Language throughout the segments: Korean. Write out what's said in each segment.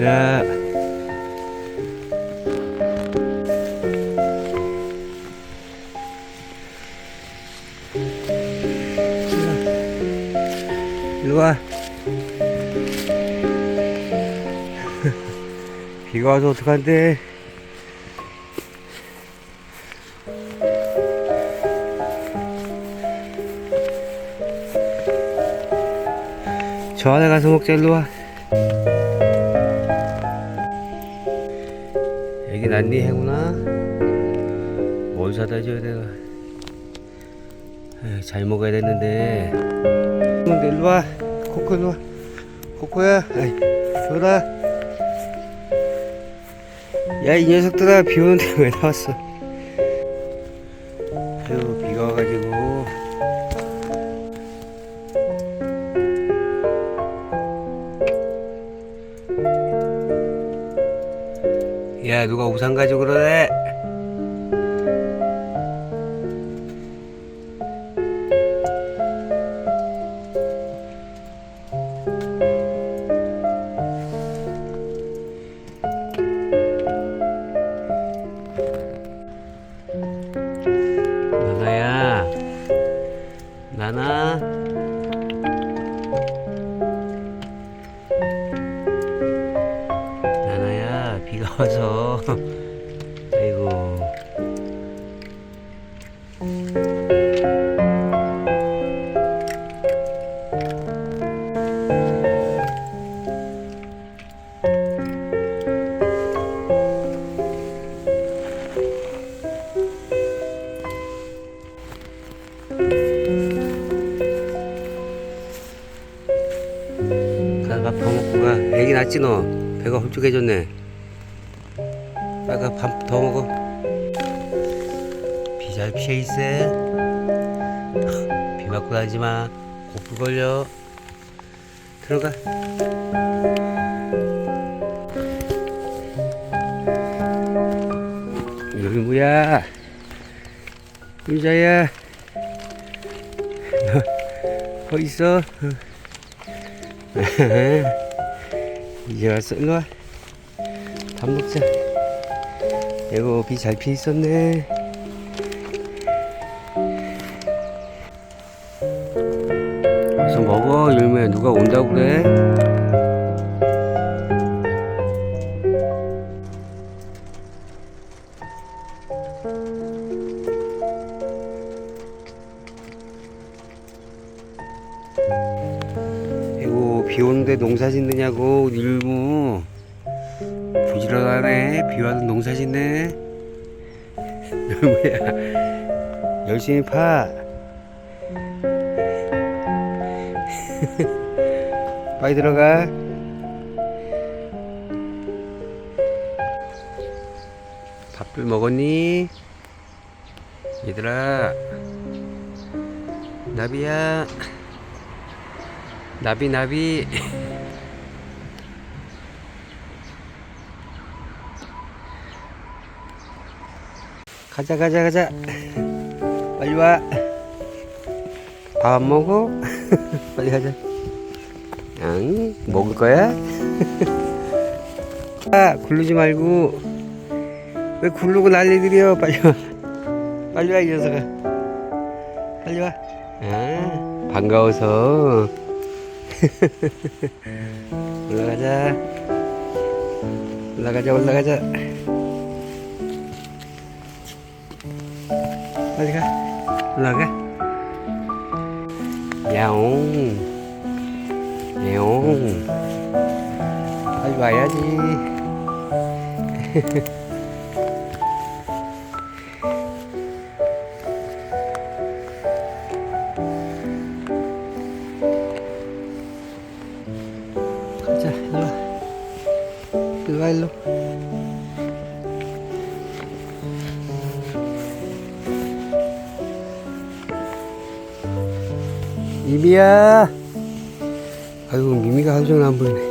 가자. 일로 와. 비가 와서 어떡한데? 저 안에 가서 먹자 일로 와. 애기 난니 해구나. 뭘 사다 줘야 되나? 에이, 잘 먹어야 되는데. 일로 와. 코코 일로 와. 코코야. 아이, 줘라. 야, 이 녀석들아, 비 오는데 왜 나왔어? 야, 누가 우산 가지고 그러네? 비가 와서. 아이고. 가서 밥더 먹고 가. 애기 낳지 너. 배가 홀쭉해졌네. 빨리 밥더 먹어. 비 잘 피해 있어. 비 맞고 다니지 마. 고프 걸려. 들어가. 여기 뭐야? 너 어디 있어? 이제 왔어. 일로 와. 밥 먹자. 이거 비 잘 피해 있었네. 어서 먹어, 열매. 누가 온다고 그래? 이거 비 오는데 농사 짓느냐고 일무 부지런하네. 비 와도 농사 짓네. 열무야 열심히 파. 빨리 들어가. 밥들 먹었니? 얘들아. 나비야. 나비 나비 가자 가자 가자. 빨리 와 밥 안 먹어? 빨리 가자. 응 먹을 거야? 아 굴르지 말고. 왜 굴르고 난리들이여? 빨리 와. 빨리 와 이 녀석아. 빨리 와. 아, 반가워서. 올라가자. 올라가자, 올라가자. 빨리 가. 올라가. 야옹. 야옹. 빨리 와야지. 가자, 일로 와. 일로 와, 일로. 미미야. 아이고 미미가 한숨을 안 보이네.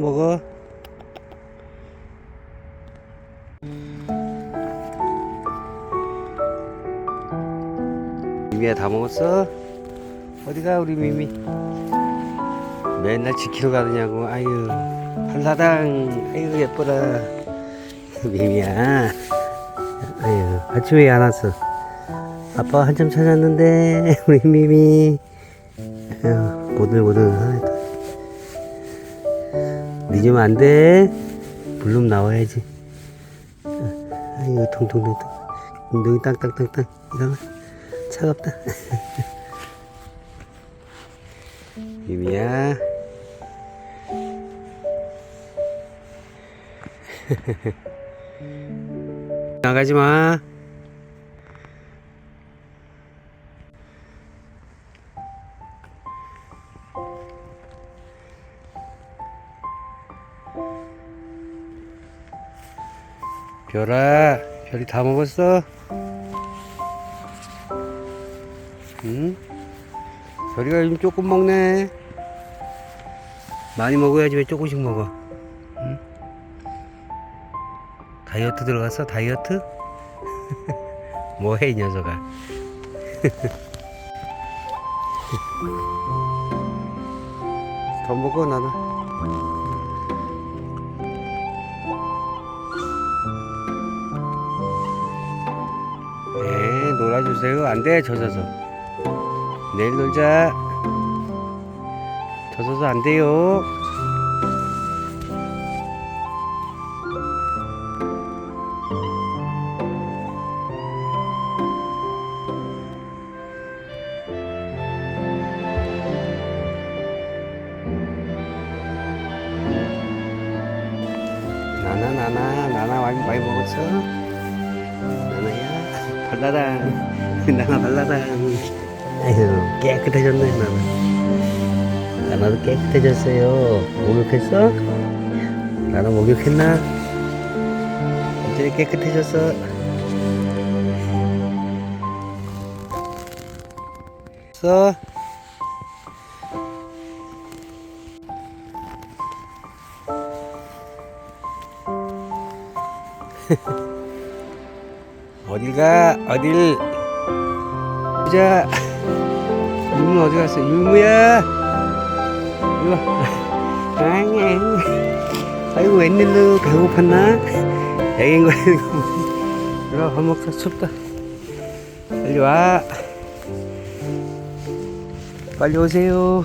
먹어? 미미야 다 먹었어? 어디가 우리 미미? 맨날 지키러 가느냐고. 아유 한사당. 아유 예뻐라. 미미야. 아유 아침에 왜안 왔어? 아빠 한참 찾았는데 우리 미미. 아유 보들보들. 늦으면 안 돼. 불름 나와야지. 아이고, 통통통통. 엉덩이 땅땅땅땅. 일어나. 차갑다. 유미야. 나가지 마. 별아, 별이 다 먹었어? 별이가 요즘 조금 먹네. 많이 먹어야지 왜 조금씩 먹어? 응? 다이어트 들어갔어? 다이어트? 뭐해 이 녀석아? 더 먹어 나는. 네, 놀아주세요. 안 돼, 젖어서. 내일 놀자. 젖어서 안 돼요. 나나, 나나, 나나 많이, 많이 먹었어? 나나야 발라랑 나나 발라랑 아유 깨끗해졌네 나나 나나도 깨끗해졌어요 목욕했어? 나나 목욕했나? 완전히 깨끗해졌어 써 어딜 가? 어딜? 보자. 유무 어디 갔어? 유무야. 이리 와. 아잉. 아이고 웬일로 배고팠나? 애행거리는 거. 이리 와, 밥 먹자. 춥다. 빨리 와. 빨리 오세요.